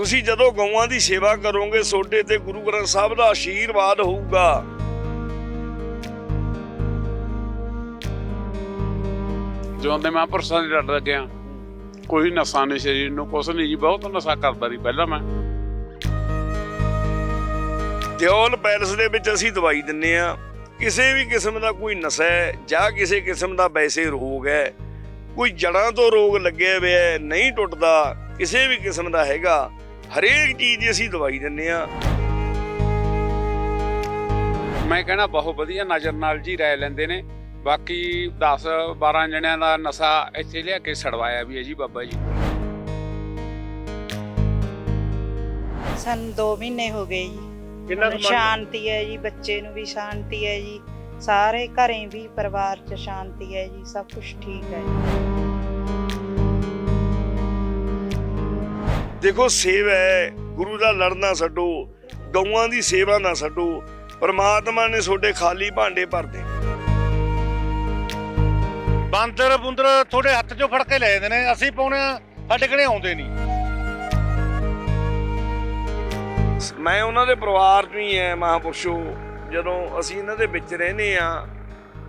ਤੁਸੀਂ ਜਦੋਂ ਗਊਆਂ ਦੀ ਸੇਵਾ ਕਰੋਗੇ ਸੋਡੇ ਤੇ ਗੁਰੂ ਗ੍ਰੰਥ ਸਾਹਿਬ ਦਾ ਆਸ਼ੀਰਵਾਦ ਹੋਊਗਾ। ਜਦੋਂ ਦੇ ਮੈਂ ਪਰਸਾਂ ਦੀ ਲੜ ਲੱਗਿਆ ਕੋਈ ਨਸ਼ਾ ਨਹੀਂ ਸਰੀਰ ਨੂੰ ਕੁਛ ਨਹੀਂ ਜੀ ਬਹੁਤ ਨਸ਼ਾ ਕਰਦਾ ਸੀ ਪਹਿਲਾਂ ਮੈਂ। ਦਿਓਲ ਪੈਲਸ ਦੇ ਵਿੱਚ ਅਸੀਂ ਦਵਾਈ ਦਿੰਨੇ ਆ ਕਿਸੇ ਵੀ ਕਿਸਮ ਦਾ ਕੋਈ ਨਸ਼ਾ ਹੈ ਜਾਂ ਕਿਸੇ ਕਿਸਮ ਦਾ ਵੈਸੇ ਰੋਗ ਹੈ ਕੋਈ ਜੜਾਂ ਤੋਂ ਰੋਗ ਲੱਗਿਆ ਹੋਇਆ ਨਹੀਂ ਟੁੱਟਦਾ ਕਿਸੇ ਵੀ ਕਿਸਮ ਦਾ ਹੈਗਾ ਹਰੇਕ ਚੀਜ਼ ਦੀ ਅਸੀਂ ਦਵਾਈ ਦਿੰਨੇ ਆ ਮੈਂ ਕਹਿਣਾ ਬਹੁਤ ਵਧੀਆ ਨਜ਼ਰ ਨਾਲ ਜੀ ਰਹਿ ਲੈਂਦੇ ਨੇ। ਬਾਕੀ 10 12 ਜਣਿਆਂ ਦਾ ਨਸ਼ਾ ਇੱਥੇ ਲਿਆ ਕੇ ਛੜਵਾਇਆ ਵੀ ਹੈ ਜੀ ਬਾਬਾ ਜੀ। ਸਾਨੂੰ 2 ਮਹੀਨੇ ਹੋ ਗਏ ਜੀ। ਕਿੰਨਾ ਸ਼ਾਂਤੀ ਹੈ ਜੀ ਬੱਚੇ ਨੂੰ ਵੀ ਸ਼ਾਂਤੀ ਹੈ ਜੀ। ਸਾਰੇ ਘਰੇ ਵੀ ਪਰਿਵਾਰ 'ਚ ਸ਼ਾਂਤੀ ਹੈ ਜੀ ਸਭ ਕੁਝ ਠੀਕ ਹੈ ਜੀ। ਦੇਖੋ ਸੇਵਾ ਹੈ ਗੁਰੂ ਦਾ ਲੜਨਾ ਛੱਡੋ ਗਊਆਂ ਦੀ ਸੇਵਾ ਨਾ ਛੱਡੋ ਪਰਮਾਤਮਾ ਨੇ ਤੁਹਾਡੇ ਖਾਲੀ ਭਾਂਡੇ ਭਰਦੇ ਬਾਂਦਰ ਬੁੰਦਰ ਤੁਹਾਡੇ ਹੱਥ 'ਚੋਂ ਫੜ ਕੇ ਲੈ ਜਾਂਦੇ ਨੇ ਅਸੀਂ ਪਾਉਣੇ ਸਾਡੇ ਘਰੇ ਆਉਂਦੇ ਨਹੀਂ। ਮੈਂ ਉਹਨਾਂ ਦੇ ਪਰਿਵਾਰ ਚੋਂ ਹੀ ਐ ਮਹਾਪੁਰਸ਼ੋ। ਜਦੋਂ ਅਸੀਂ ਇਹਨਾਂ ਦੇ ਵਿੱਚ ਰਹਿੰਦੇ ਆ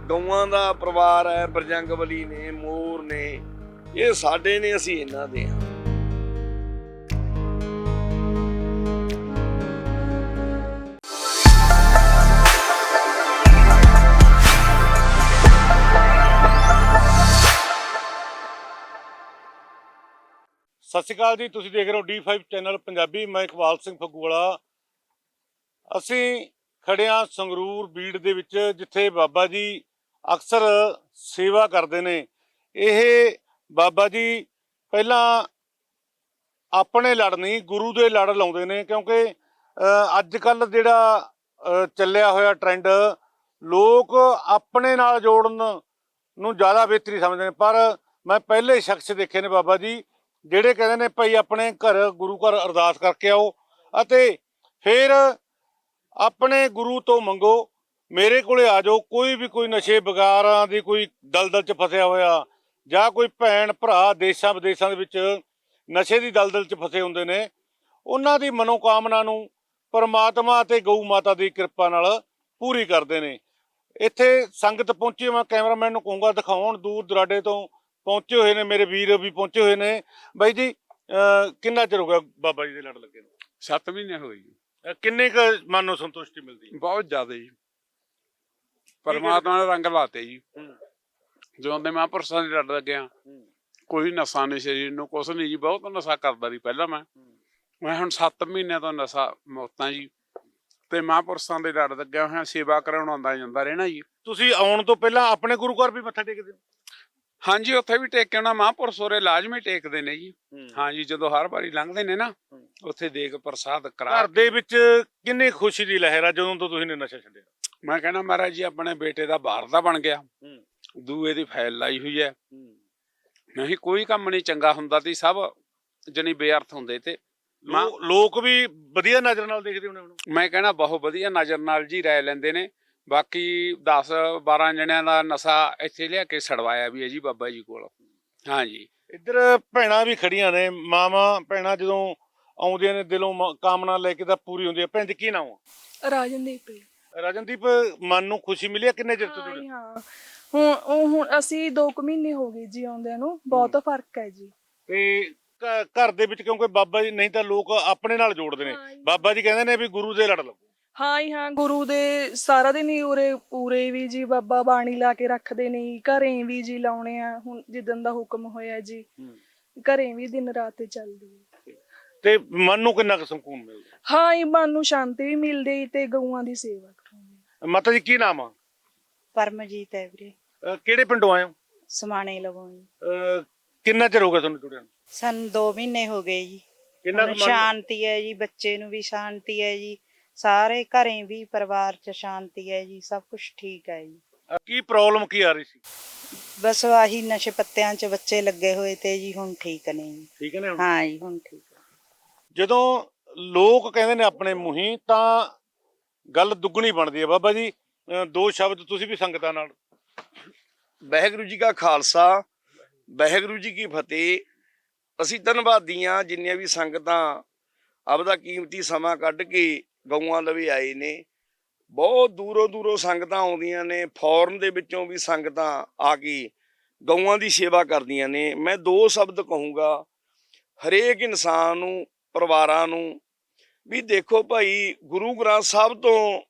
ਗਊਆਂ ਦਾ ਪਰਿਵਾਰ ਹੈ ਬਰਜੰਗਬਲੀ ਨੇ ਮੋਰ ਨੇ ਇਹ ਸਾਡੇ ਨੇ ਅਸੀਂ ਇਹਨਾਂ ਦੇ ਆ ਸਤਿ ਸ਼੍ਰੀ ਅਕਾਲ ਜੀ, ਤੁਸੀਂ ਦੇਖ ਰਹੇ ਹੋ D5 ਚੈਨਲ ਪੰਜਾਬੀ, ਮੈਂ ਇਕਬਾਲ ਸਿੰਘ ਫੱਗੂਵਾਲਾ। ਅਸੀਂ ਖੜਿਆਂ ਸੰਗਰੂਰ ਬੀੜ ਦੇ ਵਿੱਚ, ਜਿੱਥੇ ਬਾਬਾ ਜੀ ਅਕਸਰ ਸੇਵਾ ਕਰਦੇ ਨੇ। ਇਹ ਬਾਬਾ ਜੀ ਪਹਿਲਾਂ ਆਪਣੇ ਲੜ ਨਹੀਂ, ਗੁਰੂ ਦੇ ਲੜ ਲਾਉਂਦੇ ਨੇ, ਕਿਉਂਕਿ ਅੱਜ ਕੱਲ ਜਿਹੜਾ ਚੱਲਿਆ ਹੋਇਆ ਟ੍ਰੈਂਡ ਲੋਕ ਆਪਣੇ ਨਾਲ ਜੋੜਨ ਨੂੰ ਜ਼ਿਆਦਾ ਬਿਹਤਰੀ ਸਮਝਦੇ ਨੇ। ਪਰ ਮੈਂ ਪਹਿਲੇ ਸ਼ਖਸ ਦੇਖੇ ਨੇ ਬਾਬਾ ਜੀ ਜਿਹੜੇ ਕਹਿੰਦੇ ਨੇ ਭਾਈ ਆਪਣੇ ਘਰ, ਗੁਰੂ ਘਰ ਅਰਦਾਸ ਕਰਕੇ ਆਓ ਅਤੇ ਫਿਰ ਆਪਣੇ ਗੁਰੂ ਤੋਂ ਮੰਗੋ, ਮੇਰੇ ਕੋਲੇ ਆ ਜਾਓ, ਕੋਈ ਵੀ ਕੋਈ ਨਸ਼ੇ ਬਗਾਰਾਂ ਦੀ ਕੋਈ ਦਲਦਲ 'ਚ ਫਸਿਆ ਹੋਇਆ ਜਾਂ ਕੋਈ ਭੈਣ, ਭਰਾ ਦੇਸ਼ਾਂ ਵਿਦੇਸ਼ਾਂ ਦੇ ਵਿੱਚ ਨਸ਼ੇ ਦੀ ਦਲਦਲ 'ਚ ਫਸੇ ਹੁੰਦੇ ਨੇ, ਉਹਨਾਂ ਦੀ ਮਨੋਕਾਮਨਾ ਨੂੰ ਪਰਮਾਤਮਾ ਅਤੇ ਗਊ ਮਾਤਾ ਦੀ ਕਿਰਪਾ ਨਾਲ ਪੂਰੀ ਕਰਦੇ ਨੇ। ਇੱਥੇ ਸੰਗਤ ਪਹੁੰਚੀ, ਮੈਂ ਕੈਮਰਾਮੈਨ ਨੂੰ ਕਹੂੰਗਾ, ਦਿਖਾਉਣ ਦੂਰ ਦੁਰਾਡੇ ਤੋਂ ਪਹੁੰਚੇ ਹੋਏ ਨੇ ਮੇਰੇ ਵੀਰ ਵੀ ਪਹੁੰਚੇ ਹੋਏ ਨੇ। ਬਾਈ ਜੀ ਕਿੰਨਾ ਚਿਰ ਹੋ ਗਿਆ ਬਾਬਾ ਜੀ ਦੇ ਲੜ ਲੱਗੇ ਨੂੰ? 7 ਮਹੀਨੇ ਹੋਏ ਜੀ। ਕਿੰਨੇ ਕੁ ਮਨ ਨੂੰ ਸੰਤੁਸ਼ਟੀ ਮਿਲਦੀ ਹੈ? ਬਹੁਤ ਜ਼ਿਆਦਾ ਜੀ। ਪਰਮਾਤਮਾ ਨੇ ਰੰਗ ਲਾਤੇ ਜੀ। ਜਦੋਂ ਦੇ ਮੈਂ ਪਰਸਾਂ ਦੀ ਲੜ ਲੱਗਿਆ। ਕੋਈ ਨਸ਼ਾ ਨਹੀਂ ਸਰੀਰ ਨੂੰ ਕੁਛ ਨਹੀਂ ਜੀ ਬਹੁਤ ਨਸ਼ਾ ਕਰਦਾ ਸੀ ਪਹਿਲਾਂ ਮੈਂ। ਮੈਂ ਹੁਣ 7 ਮਹੀਨਿਆਂ ਤੋਂ ਨਸ਼ਾ ਮੁਕਤਾਂ ਜੀ। ਤੇ ਮਹਾਂਪੁਰਸ਼ਾਂ ਦੇ ਲੜ ਲੱਗਿਆ ਹੋਇਆ ਸੇਵਾ ਕਰਾਉਣ ਆਉਂਦਾ ਜਾਂਦਾ ਰਹਿਣਾ ਜੀ। ਤੁਸੀਂ ਆਉਣ ਤੋਂ ਪਹਿਲਾਂ ਆਪਣੇ ਗੁਰੂ ਘਰ ਵੀ ਮੱਥਾ ਟੇਕਦੇ ਹਾਂਜੀ ਉੱਥੇ ਵੀ ਟੇਕ ਕੇ ਆਉਣਾ ਮਹਾਂਪੁਰਸ਼ ਹੋਰੇ ਲਾਜ਼ਮੀ ਟੇਕਦੇ ਨੇ ਜੀ। ਹਾਂਜੀ ਜਦੋਂ ਹਰ ਵਾਰੀ ਲੰਘਦੇ ਨੇ ਨਾ। ਉੱਥੇ ਦੇਖ ਪ੍ਰਸਾਦ ਕਰਾ ਘਰ ਦੇ ਵਿੱਚ ਕਿੰਨੀ ਖੁਸ਼ੀ ਦੀ ਲਹਿਰ ਆ ਜਦੋਂ ਤੋਂ ਤੁਸੀਂ ਨੇ ਨਸ਼ਾ ਛੱਡਿਆ? ਮੈਂ ਕਹਿੰਦਾ ਮਹਾਰਾਜ ਜੀ ਆਪਣੇ ਬੇਟੇ ਦਾ ਬਾਹਰ ਦਾ ਬਣ ਗਿਆ। ਦੂਏ ਦੀ ਫਾਈਲ ਲਾਈ ਹੋਈ ਹੈ। ਨਹੀਂ ਕੋਈ ਕੰਮ ਨਹੀਂ ਚੰਗਾ ਹੁੰਦਾ ਤੀ ਸਭ ਜਣੀ ਬੇਅਰਥ ਹੁੰਦੇ ਤੇ। ਲੋ- ਲੋਕ ਵੀ ਵਧੀਆ ਨਜ਼ਰ ਨਾਲ ਦੇਖਦੇ ਹੋਣੇ ਹੁਣ। ਮੈਂ ਕਹਿੰਦਾ ਬਹੁਤ ਵਧੀਆ ਨਜ਼ਰ ਨਾਲ ਜੀ ਰਹਿ ਲੈਂਦੇ ਨੇ। ਬਾਕੀ 10 12 ਜਣਿਆਂ ਦਾ ਨਸ਼ਾ ਇੱਥੇ ਲਿਆ ਕੇ ਛੜਵਾਇਆ ਵੀ ਹੈ ਜੀ ਬਾਬਾ ਜੀ ਕੋਲ। ਹਾਂਜੀ। ਇੱਧਰ ਭੈਣਾਂ ਵੀ ਖੜੀਆਂ ਨੇ ਮਾਵਾਂ ਭੈਣਾਂ ਜਦੋਂ ਆਉਂਦੀਆਂ ਨੇ ਦਿਲੋਂ ਮ- ਕਾਮਨਾ ਲੈ ਕੇ ਤਾਂ ਪੂਰੀ ਹੁੰਦੀ ਹੈ। ਭੈਣ ਜੀ ਕੀ ਨਾਮ ਆ? ਰਾਜਨਦੀਪ ਮਨ ਨੂੰ ਖੁਸ਼ੀ ਮਿਲੀ ਹੈ ਕਿੰਨੇ ਚਿਰ ਤੋਂ ਹਾਂ ਜੁੜੇ ਜੀ, ਹਾਂ। ਹੁਣ ਉਹ ਹੁਣ ਅਸੀਂ 2 ਕੁ ਮਹੀਨੇ ਹੋ ਗਏ ਜੀ ਆਉਂਦਿਆਂ ਨੂੰ। ਬਹੁਤ ਫ਼ਰਕ ਹੈ ਜੀ। ਤੇ ਘ- ਘਰ ਦੇ ਵਿੱਚ ਕਿਉਂਕਿ ਬਾਬਾ ਜੀ ਨਹੀਂ ਤਾਂ ਲੋਕ ਆਪਣੇ ਨਾਲ ਜੋੜਦੇ ਨੇ। ਬਾਬਾ ਜੀ ਕਹਿੰਦੇ ਨੇ ਵੀ ਗੁਰੂ ਦੇ ਲੜ ਲਓ ਹਾਂ ਹੀ ਹਾਂ ਗੁਰੂ ਦੇ ਸਾਰਾ ਦਿਨ ਹੀ ਉਰੇ ਪੂਰੇ ਵੀ ਜੀ ਬਾਬਾ ਬਾਣੀ ਲਾ ਕੇ ਰੱਖਦੇ ਨੇ ਜੀ, ਘਰੇ ਵੀ ਜੀ ਲਾਉਣੇ ਆ ਹੁਣ ਜਿੱਦਨ ਦਾ ਹੁਕਮ ਹੋਇਆ ਜੀ ਘਰੇ ਵੀ ਦਿਨ ਰਾਤ ਹੀ ਚੱਲਦੀ ਹੈ ਤੇ ਮਨ ਨੂੰ ਕਿੰਨਾ ਕੁ ਸਕੂਨ ਮਿਲਦਾ? ਹਾਂ ਹੀ ਮਨ ਨੂੰ ਸ਼ਾਂਤੀ ਵੀ ਮਿਲਦੀ ਹੈ ਤੇ ਗਊਆਂ ਦੀ ਸੇਵਾ ਕਰਾਉਂਦੇ ਮਾਤਾ ਜੀ ਕੀ ਨਾਮ ਆ? ਪਰਮਜੀਤ ਹੈ ਵੀਰੇ। ਅਹ ਕਿਹੜੇ ਪਿੰਡੋਂ ਆਏ ਹੋ? ਸਮਾਣੇ ਲਵੋਂ ਜੀ। ਅਹ ਕਿੰਨਾ ਚਿਰ ਹੋ ਗਿਆ ਤੁਹਾਨੂੰ ਜੁੜਿਆਂ ਨੂੰ? ਸਾਨੂੰ 2 ਮਹੀਨੇ ਹੋ ਗਏ ਜੀ। ਕਿੰਨਾ ਹੁਣ ਕੁ ਮਨ ਸ਼ਾਂਤੀ ਹੈ ਜੀ ਬੱਚੇ ਨੂੰ ਵੀ ਸ਼ਾਂਤੀ ਹੈ ਜੀ। ਸਾਰੇ ਘਰੇ ਵੀ ਪਰਿਵਾਰ 'ਚ ਸ਼ਾਂਤੀ ਹੈ ਜੀ ਸਭ ਕੁਝ ਠੀਕ ਹੈ ਜੀ। ਕੀ ਪ੍ਰੋਬਲਮ ਕੀ ਆ ਰਹੀ ਸੀ? ਬਸ ਆਹੀ ਨਸ਼ੇ ਪੱਤਿਆਂ 'ਚ ਬੱਚੇ ਲੱਗੇ ਹੋਏ ਤੇ ਜੀ ਹੁਣ ਠੀਕ ਨੇ ਜੀ। ਠੀਕ ਨਾ ਹਾਂ ਜੀ ਹੁਣ ਠੀਕ ਹੈ ਜਦੋਂ ਲੋਕ ਕਹਿੰਦੇ ਨੇ ਆਪਣੇ ਮੂੰਹੀ ਤਾਂ ਗੱਲ ਦੁੱਗਣੀ ਬਣਦੀ ਹੈ। ਬਾਬਾ ਜੀ ਅਹ ਦੋ ਸ਼ਬਦ ਤੁਸੀਂ ਵੀ ਸੰਗਤਾਂ ਨਾਲ। ਵਾਹਿਗੁਰੂ ਜੀ ਕਾ ਖਾਲਸਾ ਵਾਹਿਗੁਰੂ ਜੀ ਕੀ ਫਤਿਹ। ਅਸੀਂ ਧੰਨਵਾਦੀ ਹਾਂ ਜਿੰਨੀਆਂ ਵੀ ਸੰਗਤਾਂ ਆਪਦਾ ਕੀਮਤੀ ਸਮਾਂ ਕੱਢ ਕੇ ਗਊਆਂ ਲਵੇ ਆਏ ਨੇ। ਬਹੁਤ ਦੂਰੋਂ ਦੂਰੋਂ ਸੰਗਤਾਂ ਆਉਂਦੀਆਂ ਨੇ, ਫੌਰਨ ਦੇ ਵਿੱਚੋਂ ਵੀ ਸੰਗਤਾਂ ਆ ਕੇ ਗਊਆਂ ਦੀ ਸੇਵਾ ਕਰਦੀਆਂ ਨੇ। ਮੈਂ ਦੋ ਸ਼ਬਦ ਕਹੂੰਗਾ, ਹਰੇਕ ਇਨਸਾਨ ਨੂੰ, ਪਰਿਵਾਰਾਂ ਨੂੰ ਵੀ ਦੇਖੋ ਭਾਈ, ਗੁਰੂ ਗ੍ਰੰਥ ਸਾਹਿਬ ਤੋਂ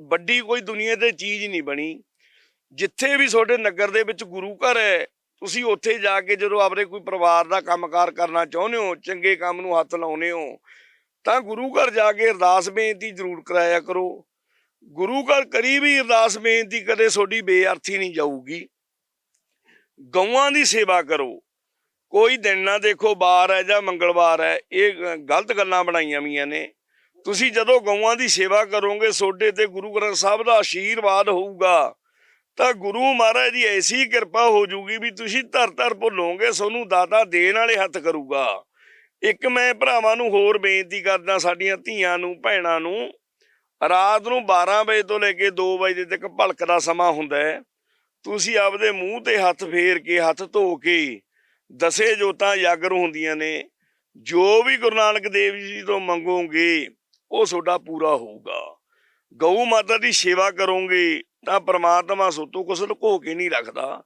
ਵੱਡੀ ਕੋਈ ਦੁਨੀਆ ਤੇ ਚੀਜ਼ ਨਹੀਂ ਬਣੀ। ਜਿੱਥੇ ਵੀ ਤੁਹਾਡੇ ਨਗਰ ਦੇ ਵਿੱਚ ਗੁਰੂ ਘਰ ਹੈ, ਤੁਸੀਂ ਉੱਥੇ ਜਾ ਕੇ ਜਦੋਂ ਆਪਣੇ ਕੋਈ ਪਰਿਵਾਰ ਦਾ ਕੰਮਕਾਰ ਕਰਨਾ ਚਾਹੁੰਦੇ ਹੋ, ਚੰਗੇ ਕੰਮ ਨੂੰ ਹੱਥ ਲਾਉਨੇ ਹੋ ਤਾਂ ਗੁਰੂ ਘਰ ਜਾ ਕੇ ਅਰਦਾਸ ਬੇਨਤੀ ਜ਼ਰੂਰ ਕਰਾਇਆ ਕਰੋ। ਗੁਰੂ ਘਰ ਕਰੀ ਵੀ ਅਰਦਾਸ ਬੇਨਤੀ ਕਦੇ ਤੁਹਾਡੀ ਬੇਅਰਥੀ ਨਹੀਂ ਜਾਊਗੀ। ਗਊਆਂ ਦੀ ਸੇਵਾ ਕਰੋ। ਕੋਈ ਦਿਨ ਨਾ ਦੇਖੋ ਬਾਰ ਹੈ ਜਾਂ ਮੰਗਲਵਾਰ ਹੈ, ਇਹ ਗਲਤ ਗੱਲਾਂ ਬਣਾਈਆਂ ਵੀਆਂ ਨੇ। ਤੁਸੀਂ ਜਦੋਂ ਗਊਆਂ ਦੀ ਸੇਵਾ ਕਰੋਗੇ, ਸੋਡੇ ਤੇ ਗੁਰੂ ਗ੍ਰੰਥ ਸਾਹਿਬ ਦਾ ਆਸ਼ੀਰਵਾਦ ਹੋਊਗਾ। ਤਾਂ ਗੁਰੂ ਮਹਾਰਾਜ ਦੀ ਐਸੀ ਕਿਰਪਾ ਹੋ ਜੂਗੀ ਵੀ ਤੁਸੀਂ ਧਰ ਧਰ ਭੁੱਲੋਗੇ ਤੁਹਾਨੂੰ ਦਾਤਾ ਦੇਣ ਵਾਲੇ ਹੱਥ ਕਰੂਗਾ। ਇੱਕ ਮੈਂ ਭਰਾਵਾਂ ਨੂੰ ਹੋਰ ਬੇਨਤੀ ਕਰਦਾ ਸਾਡੀਆਂ ਧੀਆਂ ਨੂੰ, ਭੈਣਾਂ ਨੂੰ, ਰਾਤ ਨੂੰ 12 ਵਜੇ ਤੋਂ ਲੈ ਕੇ 2 ਵਜੇ ਤੱਕ ਭਲਕ ਦਾ ਸਮਾਂ ਹੁੰਦਾ ਹੈ। ਤੁਸੀਂ ਆਪਦੇ ਮੂੰਹ ਤੇ ਹੱਥ ਫੇਰ ਕੇ, ਹੱਥ ਧੋ ਕੇ ਦਸੇ ਜੋਤਾਂ ਜਾਗਰ ਹੁੰਦੀਆਂ ਨੇ। ਜੋ ਵੀ ਗੁਰੂ ਨਾਨਕ ਦੇਵ ਜੀ ਤੋਂ ਮੰਗੋਗੇ, ਉਹ ਤੁਹਾਡਾ ਪੂਰਾ ਹੋਊਗਾ। ਗਊ ਮਾਤਾ ਦੀ ਸੇਵਾ ਕਰੋਗੇ, ਤਾਂ ਪ੍ਰਮਾਤਮਾ ਸੋਤੋਂ ਕੁਛ ਲੁਕੋ ਕੇ ਨਹੀਂ ਰੱਖਦਾ।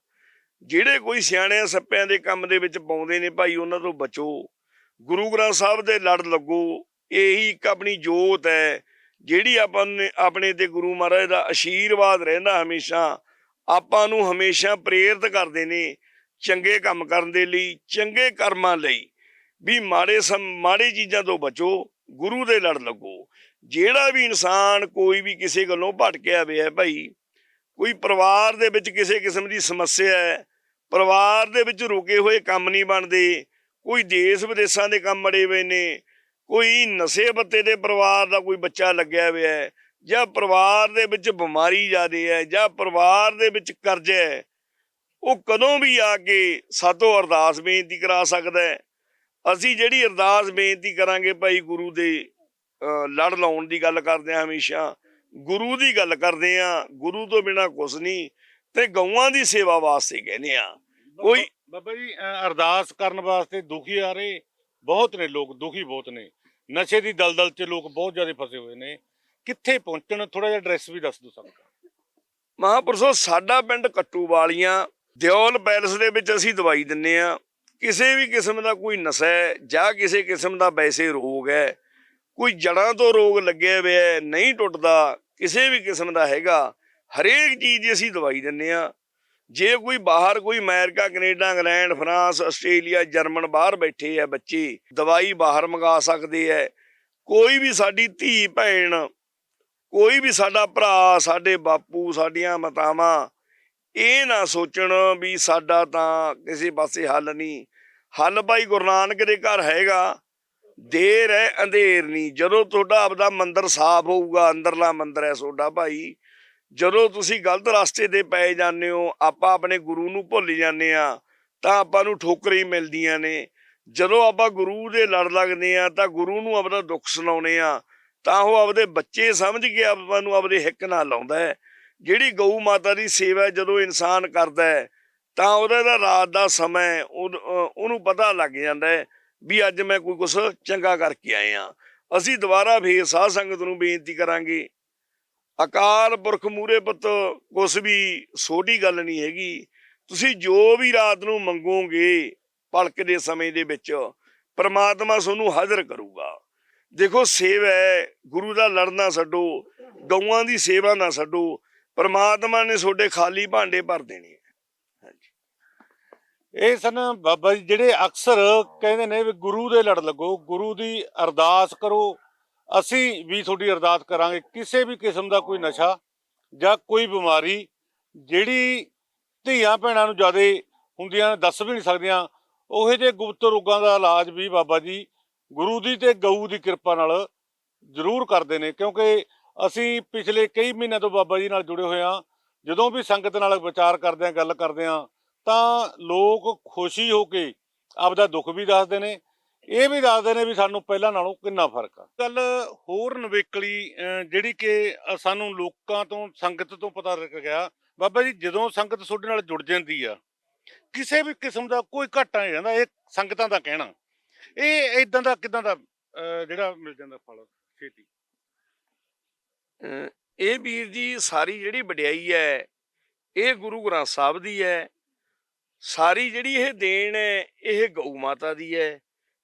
ਜਿਹੜੇ ਕੋਈ ਸਿਆਣਿਆਂ ਸੱਪਿਆਂ ਦੇ ਕੰਮ ਦੇ ਵਿੱਚ ਪਾਉਂਦੇ ਨੇ, ਭਾਈ ਉਹਨਾਂ ਤੋਂ ਬਚੋ। ਗੁਰੂ ਗ੍ਰੰਥ ਸਾਹਿਬ ਦੇ ਲੜ ਲੱਗੋ, ਇਹੀ ਇੱਕ ਆਪਣੀ ਜੋਤ ਹੈ, ਜਿਹੜੀ ਆਪਾਂ ਨੇ ਆਪਣੇ ਤੇ ਗੁਰੂ ਮਹਾਰਾਜ ਦਾ ਆਸ਼ੀਰਵਾਦ ਰਹਿੰਦਾ ਹਮੇਸ਼ਾ, ਆਪਾਂ ਨੂੰ ਹਮੇਸ਼ਾ ਪ੍ਰੇਰਿਤ ਕਰਦੇ ਨੇ ਚੰਗੇ ਕੰਮ ਕਰਨ ਦੇ ਲਈ, ਚੰਗੇ ਕਰਮਾਂ ਲਈ, ਵੀ ਮਾੜੇ ਸਮ, ਮਾੜੀ ਚੀਜ਼ਾਂ ਤੋਂ ਬਚੋ, ਗੁਰੂ ਦੇ ਲੜ ਲੱਗੋ। ਜਿਹੜਾ ਵੀ ਇਨਸਾਨ ਕੋਈ ਵੀ ਕਿਸੇ ਗੱਲੋਂ ਭਟਕਿਆ ਹੋਇਆ ਹੈ ਭਾਈ, ਕੋਈ ਪਰਿਵਾਰ ਦੇ ਵਿੱਚ ਕਿਸੇ ਕਿਸਮ ਦੀ ਸਮੱਸਿਆ ਹੈ, ਪਰਿਵਾਰ ਦੇ ਵਿੱਚ ਰੁਕੇ ਹੋਏ ਕੰਮ ਨਹੀਂ ਬਣਦੇ ਕੋਈ ਦੇਸ਼ ਵਿਦੇਸ਼ਾਂ ਦੇ ਕੰਮ ਅੜੇ ਹੋਏ ਨੇ, ਕੋਈ ਨਸ਼ੇ ਬੱਤੇ ਦੇ ਪਰਿਵਾਰ ਦਾ ਕੋਈ ਬੱਚਾ ਲੱਗਿਆ ਹੋਇਆ ਹੈ, ਜਾਂ ਪਰਿਵਾਰ ਦੇ ਵਿੱਚ ਬਿਮਾਰੀ ਜ਼ਿਆਦੇ ਹੈ, ਜਾਂ ਪਰਿਵਾਰ ਦੇ ਵਿੱਚ ਕਰਜ਼ਾ ਹੈ, ਉਹ ਕਦੋਂ ਵੀ ਆ ਕੇ ਸਾਤੋਂ ਅਰਦਾਸ ਬੇਨਤੀ ਕਰਾ ਸਕਦਾ ਹੈ। ਅਸੀਂ ਜਿਹੜੀ ਅਰਦਾਸ ਬੇਨਤੀ ਕਰਾਂਗੇ ਭਾਈ ਗੁਰੂ ਦੇ ਲੜ ਲਾਉਣ ਦੀ ਗੱਲ ਕਰਦੇ ਆ ਹਮੇਸ਼ਾ, ਗੁਰੂ ਦੀ ਗੱਲ ਕਰਦੇ ਆ ਗੁਰੂ ਤੋਂ ਬਿਨਾ ਕੁਝ ਨਹੀਂ, ਤੇ ਗਊਆਂ ਦੀ ਸੇਵਾ ਵਾਸਤੇ ਕਹਿੰਦੇ ਆ ਕੋਈ ਬਾਬਾ ਜੀ ਅਰਦਾਸ ਕਰਨ ਵਾਸਤੇ ਦੁਖੀ ਆ ਰਹੇ ਬਹੁਤ ਨੇ ਲੋਕ, ਦੁਖੀ ਬਹੁਤ ਨੇ। ਨਸ਼ੇ ਦੀ ਦਲਦਲ 'ਚ ਲੋਕ ਬਹੁਤ ਜ਼ਿਆਦਾ ਫਸੇ ਹੋਏ ਨੇ। ਕਿੱਥੇ ਪਹੁੰਚਣ? ਥੋੜਾ ਜਿਹਾ ਐਡਰੈਸ ਵੀ ਦੱਸ ਦਿਓ ਸਾਨੂੰ। ਮਹਾਂਪੁਰਸ਼ੋ, ਸਾਡਾ ਪਿੰਡ ਕੱਟੂ ਵਾਲੀਆਂ ਦਿਓਲ ਪੈਲਸ ਦੇ ਵਿੱਚ ਅਸੀਂ ਦਵਾਈ ਦਿੰਨੇ ਆ। ਕਿਸੇ ਵੀ ਕਿਸਮ ਦਾ ਕੋਈ ਨਸ਼ਾ ਹੈ ਜਾਂ ਕਿਸੇ ਕਿਸਮ ਦਾ ਵੈਸੇ ਰੋਗ ਹੈ, ਕੋਈ ਜੜਾਂ ਤੋਂ ਰੋਗ ਲੱਗਿਆ ਹੋਇਆ ਨਹੀਂ ਟੁੱਟਦਾ, ਕਿਸੇ ਵੀ ਕਿਸਮ ਦਾ ਹੈਗਾ, ਹਰੇਕ ਚੀਜ਼ ਦੀ ਅਸੀਂ ਦਵਾਈ ਦਿੰਨੇ ਆ। ਜੇ ਕੋਈ ਬਾਹਰ ਕੋਈ America, Canada, England, France, Australia, German ਬਾਹਰ ਬੈਠੇ ਆ ਬੱਚੇ, ਦਵਾਈ ਬਾਹਰ ਮੰਗਾ ਸਕਦੇ ਐ ਕੋਈ ਵੀ ਸਾਡੀ ਧੀ, ਭੈਣ, ਕੋਈ ਵੀ ਸਾਡਾ ਭਰਾ, ਸਾਡੇ ਬਾਪੂ, ਸਾਡੀਆਂ ਮਾਤਾਵਾਂ, ਇਹ ਨਾ ਸੋਚਣ ਵੀ ਸਾਡਾ ਤਾਂ ਕਿਸੇ ਪਾਸੇ ਹੱਲ ਨਹੀਂ। ਹੱਲ ਭਾਈ ਗੁਰੂ ਨਾਨਕ ਦੇ ਘਰ ਹੈਗਾ, ਦੇਰ ਹੈ, ਅੰਧੇਰ ਨਹੀਂ। ਜਦੋਂ ਤੁਹਾਡਾ ਆਪਦਾ ਮੰਦਰ ਸਾਫ਼ ਹੋਊਗਾ, ਅੰਦਰਲਾ ਮੰਦਰ ਹੈ ਤੁਹਾਡਾ ਭਾਈ ਜਦੋਂ ਤੁਸੀਂ ਗਲਤ ਰਸਤੇ ਤੇ ਪਏ ਜਾਂਦੇ ਹੋ, ਆਪਾਂ ਆਪਣੇ ਗੁਰੂ ਨੂੰ ਭੁੱਲ ਜਾਂਦੇ ਆ ਤਾਂ ਆਪਾਂ ਨੂੰ ਠੋਕਰਾਂ ਮਿਲਦੀਆਂ ਨੇ। ਜਦੋਂ ਆਪਾਂ ਗੁਰੂ ਦੇ ਲੜ ਲੱਗਦੇ ਆ ਤਾਂ ਗੁਰੂ ਨੂੰ ਆਪਣਾ ਦੁੱਖ ਸੁਣਾਉਨੇ ਆ ਤਾਂ ਉਹ ਆਪਦੇ ਬੱਚੇ ਸਮਝ ਕੇ ਆਪਾਂ ਨੂੰ ਆਪਦੇ ਹਿੱਕ ਨਾਲ ਲਾਉਂਦਾ ਹੈ। ਜਿਹੜੀ ਗਊ ਮਾਤਾ ਦੀ ਸੇਵਾ ਜਦੋਂ ਇਨਸਾਨ ਕਰਦਾ ਹੈ, ਤਾਂ ਉਹਦਾ ਦਾ ਰਾਤ ਦਾ ਸਮਾਂ ਉਹਨੂੰ ਪਤਾ ਲੱਗ ਜਾਂਦਾ ਹੈ ਵੀ ਅੱਜ ਮੈਂ ਕੋਈ ਕੁਛ ਚੰਗਾ ਕਰਕੇ ਆਏ ਆ ਅਸੀਂ ਦੁਬਾਰਾ ਫੇਰ ਸਾਧ ਸੰਗਤ ਨੂੰ ਬੇਨਤੀ ਕਰਾਂਗੇ ਅਕਾਲ ਪੁਰਖ ਮੂਰੇ ਪੁੱਤ, ਕੁਛ ਵੀ ਛੋਟੀ ਗੱਲ ਨਹੀਂ ਹੈਗੀ। ਤੁਸੀਂ ਜੋ ਵੀ ਰਾਤ ਨੂੰ ਮੰਗੋਗੇ ਭਲਕ ਦੇ ਸਮੇਂ ਦੇ ਵਿੱਚ, ਪਰਮਾਤਮਾ ਤੁਹਾਨੂੰ ਹਾਜ਼ਰ ਕਰੂਗਾ। ਦੇਖੋ, ਸੇਵਾ ਹੈ, ਗੁਰੂ ਦਾ ਲੜਨਾ ਛੱਡੋ, ਗਊਆਂ ਦੀ ਸੇਵਾ ਨਾ ਛੱਡੋ, ਪਰਮਾਤਮਾ ਨੇ ਤੁਹਾਡੇ ਖਾਲੀ ਭਾਂਡੇ ਭਰ ਦੇਣੇ ਆ। ਇਹ ਸਨ ਬਾਬਾ ਜੀ, ਜਿਹੜੇ ਅਕਸਰ ਕਹਿੰਦੇ ਨੇ ਵੀ ਗੁਰੂ ਦੇ ਲੜ ਲੱਗੋ, ਗੁਰੂ ਦੀ ਅਰਦਾਸ ਕਰੋ ਅਸੀਂ ਵੀ ਤੁਹਾਡੀ ਅਰਦਾਸ ਕਰਾਂਗੇ, ਕਿਸੇ ਵੀ ਕਿਸਮ ਦਾ ਕੋਈ ਨਸ਼ਾ ਜਾਂ ਕੋਈ ਬਿਮਾਰੀ ਜਿਹੜੀ ਧੀਆਂ ਭੈਣਾਂ ਨੂੰ ਜ਼ਿਆਦਾ ਹੁੰਦੀਆਂ ਦੱਸ ਵੀ ਨਹੀਂ ਸਕਦੀਆਂ, ਉਹੇ ਜਿਹੇ ਗੁਪਤ ਰੋਗਾਂ ਦਾ ਇਲਾਜ ਵੀ ਬਾਬਾ ਜੀ ਗੁਰੂ ਦੀ ਤੇ ਗਊ ਦੀ ਕਿਰਪਾ ਨਾਲ ਜ਼ਰੂਰ ਕਰਦੇ ਨੇ, ਕਿਉਂਕਿ ਅਸੀਂ ਪਿਛਲੇ ਕਈ ਮਹੀਨਿਆਂ ਤੋਂ ਬਾਬਾ ਜੀ ਨਾਲ ਜੁੜੇ ਹੋਏ ਹਾਂ, ਜਦੋਂ ਵੀ ਸੰਗਤ ਨਾਲ ਵਿਚਾਰ ਕਰਦੇ ਹਾਂ, ਗੱਲ ਕਰਦੇ ਹਾਂ, ਤਾਂ ਲੋਕ ਖੁਸ਼ੀ ਹੋ ਕੇ ਆਪਦਾ ਦੁੱਖ ਵੀ ਦੱਸਦੇ ਨੇ ਇਹ ਵੀ ਦੱਸਦੇ ਨੇ ਵੀ ਸਾਨੂੰ ਪਹਿਲਾਂ ਨਾਲੋਂ ਕਿੰਨਾ ਫ਼ਰਕ ਆ। ਗੱਲ ਹੋਰ ਨਵੇਕਲੀ ਜਿਹੜੀ ਕਿ ਸਾਨੂੰ ਲੋਕਾਂ ਤੋਂ ਸੰਗਤ ਤੋਂ ਪਤਾ ਲੱਗ ਗਿਆ ਬਾਬਾ ਜੀ ਜਦੋਂ ਸੰਗਤ ਤੁਹਾਡੇ ਨਾਲ ਜੁੜ ਜਾਂਦੀ ਆ ਕਿਸੇ ਵੀ ਕਿਸਮ ਦਾ ਕੋਈ ਘਾਟਾ ਨਹੀਂ ਰਹਿੰਦਾ ਇਹ ਸੰਗਤਾਂ ਦਾ ਕਹਿਣਾ। ਇਹ ਇਦਾਂ ਦਾ ਕਿਦਾਂ ਦਾ ਜਿਹੜਾ ਮਿਲ ਜਾਂਦਾ ਫਲ ਛੇਤੀ? ਇਹ ਵੀਰ ਜੀ ਸਾਰੀ ਜਿਹੜੀ ਵਡਿਆਈ ਹੈ ਇਹ ਗੁਰੂ ਗ੍ਰੰਥ ਸਾਹਿਬ ਦੀ ਹੈ। ਸਾਰੀ ਜਿਹੜੀ ਇਹ ਦੇਣ ਹੈ ਇਹ ਗਊ ਮਾਤਾ ਦੀ ਹੈ।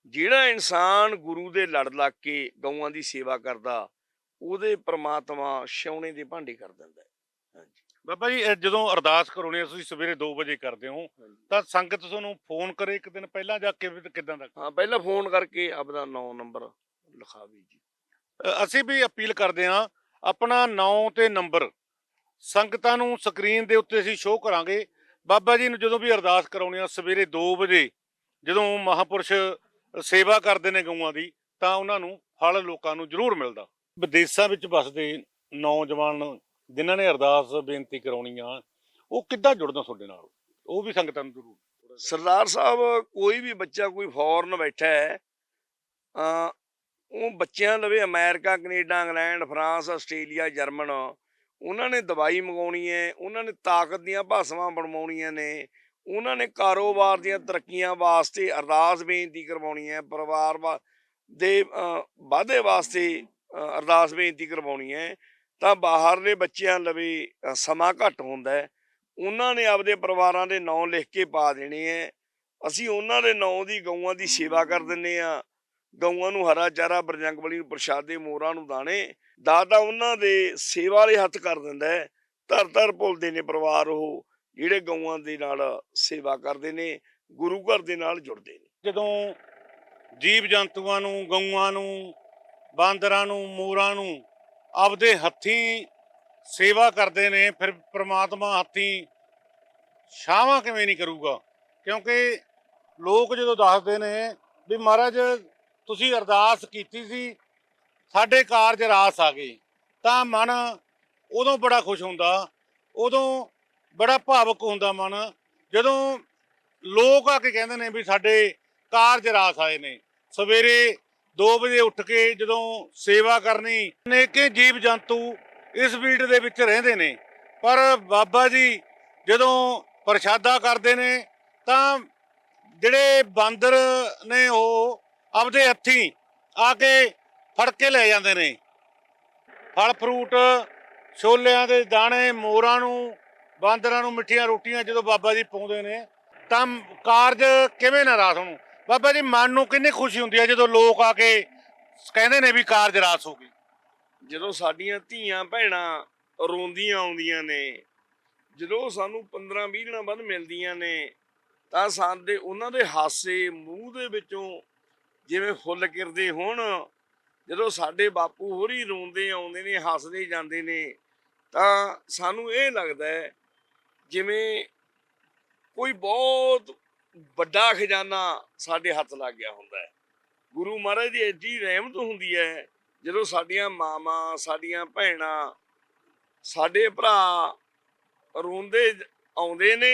ਜਿਹੜਾ ਇਨਸਾਨ ਗੁਰੂ ਦੇ ਲੜ ਲੱਗ ਕੇ ਗਊਆਂ ਦੀ ਸੇਵਾ ਕਰਦਾ ਉਹਦੇ ਪ੍ਰਮਾਤਮਾ ਛਾਉਣੇ ਦੇ ਭਾਂਡੇ ਕਰ ਦਿੰਦਾ ਹਾਂਜੀ। ਬਾਬਾ ਜੀ ਇਹ ਜਦੋਂ ਅਰਦਾਸ ਕਰਾਉਣੀ ਆ, ਤੁਸੀਂ ਸਵੇਰੇ 2 ਵਜੇ ਕਰਦੇ ਹੋ ਤਾਂ ਸੰਗਤ ਤੁਹਾਨੂੰ ਫੋਨ ਕਰੇ ਇੱਕ ਦਿਨ ਪਹਿਲਾਂ ਜਾ ਕੇ ਵੀ ਕਿਦਾਂ ਦਾ ਹਾਂ ਪਹਿਲਾਂ ਫੋਨ ਕਰਕੇ ਆਪਦਾ 9 ਨੰਬਰ ਲਿਖਾਵੀ ਜੀ। ਅ, ਅਸੀਂ ਵੀ ਅਪੀਲ ਕਰਦੇ ਹਾਂ ਆਪਣਾ ਨਾਂ ਤੇ ਨੰਬਰ ਸੰਗਤਾਂ ਨੂੰ ਸਕਰੀਨ ਦੇ ਉੱਤੇ ਅਸੀਂ ਸ਼ੋਅ ਕਰਾਂਗੇ। ਬਾਬਾ ਜੀ ਨੂੰ ਜਦੋਂ ਵੀ ਅਰਦਾਸ ਕਰਾਉਣੀ ਆ ਸਵੇਰੇ 2 ਵਜੇ ਜਦੋਂ ਮਹਾਪੁਰਸ਼ ਸੇਵਾ ਕਰਦੇ ਨੇ ਗਊਆਂ ਦੀ, ਤਾਂ ਉਹਨਾਂ ਨੂੰ ਫਲ ਲੋਕਾਂ ਨੂੰ ਜ਼ਰੂਰ ਮਿਲਦਾ। ਵਿਦੇਸ਼ਾਂ ਵਿੱਚ ਵੱਸਦੇ ਨੌਜਵਾਨ ਜਿਨ੍ਹਾਂ ਨੇ ਅਰਦਾਸ ਬੇਨਤੀ ਕਰਾਉਣੀ ਆ, ਉਹ ਕਿੱਦਾਂ ਜੁੜਦਾ ਤੁਹਾਡੇ ਨਾਲ? ਉਹ ਵੀ ਸੰਗਤਾਂ ਨੂੰ ਜ਼ਰੂਰ। ਸਰਦਾਰ ਸਾਹਿਬ, ਕੋਈ ਵੀ ਬੱਚਾ, ਕੋਈ ਫੋਰਨ ਬੈਠਾ ਹੈ ਅ ਉਹ ਬੱਚਿਆਂ ਲਵੇ America, Canada, England, France, Australia, German, ਉਹਨਾਂ ਨੇ ਦਵਾਈ ਮੰਗਾਉਣੀ ਹੈ, ਉਹਨਾਂ ਨੇ ਤਾਕਤ ਦੀਆਂ ਭਾਸ਼ਾਵਾਂ ਬਣਵਾਉਣੀਆਂ ਨੇ ਉਹਨਾਂ ਨੇ ਕਾਰੋਬਾਰ ਦੀਆਂ ਤਰੱਕੀਆਂ ਵਾਸਤੇ ਅਰਦਾਸ ਬੇਨਤੀ ਕਰਵਾਉਣੀ ਹੈ, ਪਰਿਵਾਰ ਵਾ- ਦੇ ਵਾਧੇ ਵਾਸਤੇ ਅਰਦਾਸ ਬੇਨਤੀ ਕਰਵਾਉਣੀ ਹੈ। ਤਾਂ ਬਾਹਰਲੇ ਬੱਚਿਆਂ ਲਵੇ ਸਮਾਂ ਘੱਟ ਹੁੰਦਾ ਉਹਨਾਂ ਨੇ ਆਪਦੇ ਪਰਿਵਾਰਾਂ ਦੇ ਨਾਂ ਲਿਖ ਕੇ ਪਾ ਦੇਣੇ ਐ ਅਸੀਂ ਉਹਨਾਂ ਦੇ ਨਾਂ ਦੀ, ਗਊਆਂ ਦੀ ਸੇਵਾ ਕਰ ਦਿੰਨੇ ਆ ਗਊਆਂ ਨੂੰ ਹਰਾ ਚਾਰਾ ਬਰਜੰਗਬਲੀ ਨੂੰ ਪ੍ਰਸ਼ਾਦੇ, ਮੋਰਾਂ ਨੂੰ ਦਾਣੇ। ਦਾਦਾ ਉਹਨਾਂ ਦੇ ਸੇਵਾ ਵਾਲੇ ਹੱਥ ਕਰ ਦਿੰਦਾ ਧਰ ਧਰ ਭੁੱਲਦੇ ਨੇ ਪਰਿਵਾਰ ਉਹ। ਜਿਹੜੇ ਗਊਆਂ ਦੇ ਨਾਲ ਸੇਵਾ ਕਰਦੇ ਨੇ, ਗੁਰੂ ਘਰ ਦੇ ਨਾਲ ਜੁੜਦੇ ਨੇ। ਜਦੋਂ ਜੀਵ ਜੰਤੂਆਂ ਨੂੰ, ਗਊਆਂ ਨੂੰ, ਬਾਂਦਰਾਂ ਨੂੰ, ਮੋਰਾਂ ਨੂੰ ਆਪਦੇ ਹੱਥੀਂ ਸੇਵਾ ਕਰਦੇ ਨੇ, ਫਿਰ ਪ੍ਰਮਾਤਮਾ ਹੱਥੀਂ ਛਾਵਾਂ ਕਿਵੇਂ ਨਹੀਂ ਕਰੂਗਾ? ਕਿਉਂਕਿ ਲੋਕ ਜਦੋਂ ਦੱਸਦੇ ਨੇ ਵੀ ਮਹਾਰਾਜ ਤੁਸੀਂ ਅਰਦਾਸ ਕੀਤੀ ਸੀ, ਸਾਡੇ ਕਾਰਜ ਰਾਸ ਆ ਗਏ, ਤਾਂ ਮਨ ਉਦੋਂ ਬੜਾ ਖੁਸ਼ ਹੁੰਦਾ, ਉਦੋਂ ਬੜਾ ਭਾਵਕ ਹੁੰਦਾ ਮਨ। ਜਦੋਂ ਲੋਕ ਆ ਕੇ ਕਹਿੰਦੇ ਨੇ ਵੀ ਸਾਡੇ ਕਾਰਜ ਰਾਸ ਆਏ ਨੇ, ਸਵੇਰੇ 2 ਵਜੇ ਉੱਠ ਕੇ ਜਦੋਂ ਸੇਵਾ ਕਰਨੀ ਨੇਕੇ ਜੀਵ ਜੰਤੂ ਇਸ ਵੀਡ ਦੇ ਵਿੱਚ ਰਹਿੰਦੇ ਨੇ। ਪਰ ਬਾਬਾ ਜੀ ਜਦੋਂ ਪ੍ਰਸ਼ਾਦਾ ਕਰਦੇ ਨੇ, ਤਾਂ ਜਿਹੜੇ ਬਾਂਦਰ ਨੇ ਉਹ ਆਪਦੇ ਹੱਥੀਂ ਆ ਕੇ ਫੜ ਕੇ ਲੈ ਜਾਂਦੇ ਨੇ। ਫਲ ਫਰੂਟ, ਛੋਲਿਆਂ ਦੇ ਦਾਣੇ, ਮੋਰਾਂ ਨੂੰ ਬਾਂਦਰਾਂ ਨੂੰ ਮਿੱਠੀਆਂ ਰੋਟੀਆਂ ਜਦੋਂ ਬਾਬਾ ਜੀ ਪਾਉਂਦੇ ਨੇ, ਤਾਂ ਕਾਰਜ ਕਿਵੇਂ ਨਾ ਰਾਸ ਹੋਣ? ਬਾਬਾ ਜੀ ਮਨ ਨੂੰ ਕਿੰਨੀ ਖੁਸ਼ੀ ਹੁੰਦੀ ਹੈ ਜਦੋਂ ਲੋਕ ਆ ਕੇ ਕਹਿੰਦੇ ਨੇ ਵੀ ਕਾਰਜ ਰਾਸ ਹੋ ਗਈ। ਜਦੋਂ ਸਾਡੀਆਂ ਧੀਆਂ ਭੈਣਾਂ ਰੋਂਦੀਆਂ ਆਉਂਦੀਆਂ ਨੇ, ਜਦੋਂ ਸਾਨੂੰ 15 20 ਦਿਨਾਂ ਬਾਅਦ ਮਿਲਦੀਆਂ ਨੇ, ਤਾਂ ਸਾਡੇ ਉਹਨਾਂ ਦੇ ਹਾਸੇ ਮੂੰਹ ਦੇ ਵਿੱਚੋਂ ਜਿਵੇਂ ਫੁੱਲ ਕਿਰਦੇ ਹੋਣ। ਜਦੋਂ ਸਾਡੇ ਬਾਪੂ ਹੋਰੀ ਰੋਂਦੇ ਆਉਂਦੇ ਨੇ, ਹੱਸਦੇ ਜਾਂਦੇ ਨੇ, ਤਾਂ ਸਾਨੂੰ ਇਹ ਲੱਗਦਾ ਹੈ ਜਿਵੇਂ ਕੋਈ ਬਹੁਤ ਵੱਡਾ ਖਜ਼ਾਨਾ ਸਾਡੇ ਹੱਥ ਲੱਗ ਗਿਆ ਹੁੰਦਾ ਹੈ। ਗੁਰੂ ਮਹਾਰਾਜ ਦੀ ਐਡੀ ਰਹਿਮਤ ਹੁੰਦੀ ਹੈ ਜਦੋਂ ਸਾਡੀਆਂ ਮਾਵਾਂ ਸਾਡੀਆਂ ਭੈਣਾਂ ਸਾਡੇ ਭਰਾ ਰੋਂਦੇ ਆਉਂਦੇ ਨੇ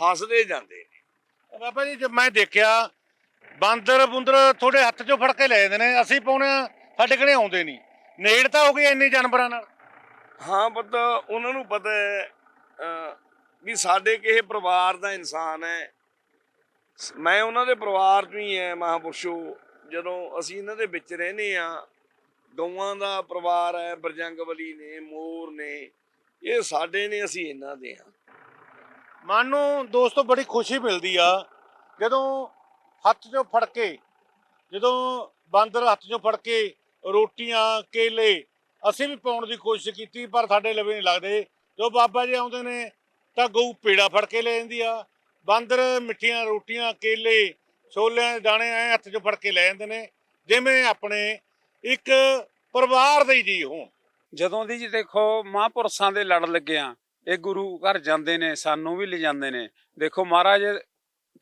ਹੱਸਦੇ ਜਾਂਦੇ ਨੇ। ਬਾਬਾ ਜੀ ਜਦ ਮੈਂ ਦੇਖਿਆ ਬਾਂਦਰ ਬੁੰਦਰ ਥੋੜੇ ਹੱਥ 'ਚੋਂ ਫੜ ਕੇ ਲੈ ਜਾਂਦੇ ਨੇ ਅਸੀਂ ਪਾਉਣੇ ਸਾਡੇ ਕੋਲੇ ਆਉਂਦੇ ਨਹੀਂ। ਨੇੜ ਤਾਂ ਹੋ ਗਈ ਇੰਨੇ ਜਾਨਵਰਾਂ ਨਾਲ। ਹਾਂ ਪਤਾ ਉਹਨਾਂ ਨੂੰ ਪਤਾ ਹੈ ਵੀ ਸਾਡੇ ਕਿਸੇ ਪਰਿਵਾਰ ਦਾ ਇਨਸਾਨ ਹੈ। ਮੈਂ ਉਹਨਾਂ ਦੇ ਪਰਿਵਾਰ ਚੋਂ ਹੀ ਹੈ ਮਹਾਪੁਰਸ਼ੋ। ਜਦੋਂ ਅਸੀਂ ਇਹਨਾਂ ਦੇ ਵਿੱਚ ਰਹਿੰਦੇ ਆ ਗਊਆਂ ਦਾ ਪਰਿਵਾਰ ਹੈ ਬਰਜੰਗ ਬਲੀ ਨੇ, ਮੋਰ ਨੇ, ਇਹ ਸਾਡੇ ਨੇ, ਅਸੀਂ ਇਹਨਾਂ ਦੇ ਹਾਂ। ਮਨ ਨੂੰ ਦੋਸਤੋ ਬੜੀ ਖੁਸ਼ੀ ਮਿਲਦੀ ਆ, ਜਦੋਂ ਹੱਥ 'ਚੋਂ ਫੜ ਕੇ, ਜਦੋਂ ਬਾਂਦਰ ਹੱਥ 'ਚੋਂ ਫੜ ਕੇ ਰੋਟੀਆਂ, ਕੇਲੇ, ਅਸੀਂ ਵੀ ਪਾਉਣ ਦੀ ਕੋਸ਼ਿਸ਼ ਕੀਤੀ, ਪਰ ਸਾਡੇ ਲਵੇ ਨਹੀਂ ਲੱਗਦੇ। ਜੋ ਬਾਬਾ ਜੀ ਆਉਂਦੇ ਨੇ ਤਾਂ ਗਊ ਪੇੜਾ ਫੜ ਕੇ ਲੈ ਜਾਂਦੀ ਆ। ਬਾਂਦਰ, ਮਿੱਠੀਆਂ ਰੋਟੀਆਂ, ਕੇਲੇ, ਛੋਲਿਆਂ ਦੇ ਦਾਣੇ ਐ ਹੱਥ 'ਚੋਂ ਫੜ ਕੇ ਲੈ ਜਾਂਦੇ ਨੇ। ਜਿਵੇਂ ਆਪਣੇ ਇੱਕ ਪਰਿਵਾਰ ਦੇ ਜੀ ਹੋਣ। ਜਦੋਂ ਦੀ ਜੀ ਦੇਖੋ ਮਹਾਂਪੁਰਸ਼ਾਂ ਦੇ ਲੜ ਲੱਗਿਆ ਇਹ ਗੁਰੂ ਘਰ ਜਾਂਦੇ ਨੇ, ਸਾਨੂੰ ਵੀ ਲਿਜਾਂਦੇ ਨੇ। ਦੇਖੋ ਮਹਾਰਾਜ,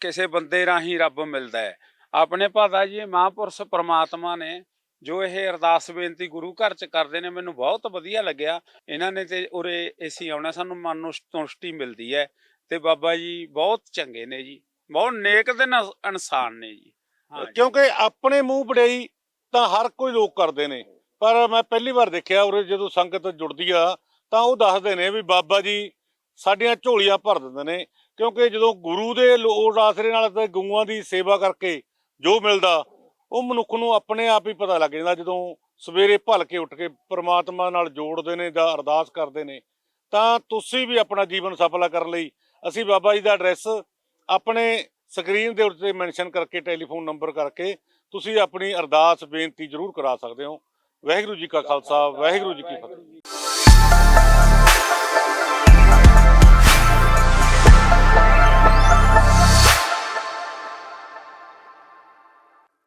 ਕਿਸੇ ਬੰਦੇ ਰਾਹੀਂ ਰੱਬ ਮਿਲਦਾ ਹੈ। ਆਪਣੇ ਭਾਦਾ ਜੀ ਮਹਾਂਪੁਰਸ਼ ਪ੍ਰਮਾਤਮਾ ਨੇ ਜੋ ਇਹ ਅਰਦਾਸ ਬੇਨਤੀ ਗੁਰੂ ਘਰ ਚ ਕਰਦੇ ਨੇ ਮੈਨੂੰ ਬਹੁਤ ਵਧੀਆ ਲੱਗਿਆ। ਇਹਨਾਂ ਨੇ ਤੇ ਉਰੇ ਏਸੀ ਆਉਣਾ ਸਾਨੂੰ ਮਨ ਨੂੰ ਸੰਤੁਸ਼ਟੀ ਮਿਲਦੀ ਹੈ ਤੇ ਬਾਬਾ ਜੀ ਬਹੁਤ ਚੰਗੇ ਨੇ ਜੀ। ਬਹੁਤ ਨੇਕ ਦੇ ਨ- ਇਨਸਾਨ ਨੇ ਜੀ। ਕਿਉਂਕਿ ਆਪਣੇ ਮੂੰਹ ਵਡਿਆਈ ਤਾਂ ਹਰ ਕੋਈ ਲੋਕ ਕਰਦੇ ਨੇ। ਪਰ ਮੈਂ ਪਹਿਲੀ ਵਾਰ ਦੇਖਿਆ ਉਰੇ ਜਦੋਂ ਸੰਗਤ ਜੁੜਦੀ ਆ ਤਾਂ ਉਹ ਦੱਸਦੇ ਨੇ ਵੀ ਬਾਬਾ ਜੀ ਸਾਡੀਆਂ ਝੋਲੀਆਂ ਭਰ ਦਿੰਦੇ ਨੇ। ਕਿਉਂਕਿ ਜਦੋਂ ਗੁਰੂ ਦੇ ਲੋੜ ਆਸਰੇ ਨਾਲ ਤੇ ਗਊਆਂ ਦੀ ਸੇਵਾ ਕਰਕੇ ਜੋ ਮਿਲਦਾ ਉਹ ਮਨੁੱਖ ਨੂੰ ਆਪਣੇ ਆਪ ਹੀ ਪਤਾ ਲੱਗ ਜਾਂਦਾ ਜਦੋਂ ਸਵੇਰੇ ਭਲ ਕੇ ਉੱਠ ਕੇ ਪ੍ਰਮਾਤਮਾ ਨਾਲ ਜੋੜਦੇ ਨੇ ਜਾਂ ਅਰਦਾਸ ਕਰਦੇ ਨੇ, ਤਾਂ ਤੁਸੀਂ ਵੀ ਆਪਣਾ ਜੀਵਨ ਸਫਲਾ ਕਰਨ ਲਈ ਅਸੀਂ ਬਾਬਾ ਜੀ ਦਾ ਐਡਰੈਸ ਆਪਣੇ ਸਕਰੀਨ ਦੇ ਉੱਤੇ ਮੈਂਸ਼ਨ ਕਰਕੇ, ਟੈਲੀਫੋਨ ਨੰਬਰ ਕਰਕੇ ਤੁਸੀਂ ਆਪਣੀ ਅਰਦਾਸ ਬੇਨਤੀ ਜ਼ਰੂਰ ਕਰਾ ਸਕਦੇ ਹੋ। ਵਾਹਿਗੁਰੂ ਜੀ ਕਾ ਖਾਲਸਾ, ਵਾਹਿਗੁਰੂ ਜੀ ਕੀ ਫਤਿਹ।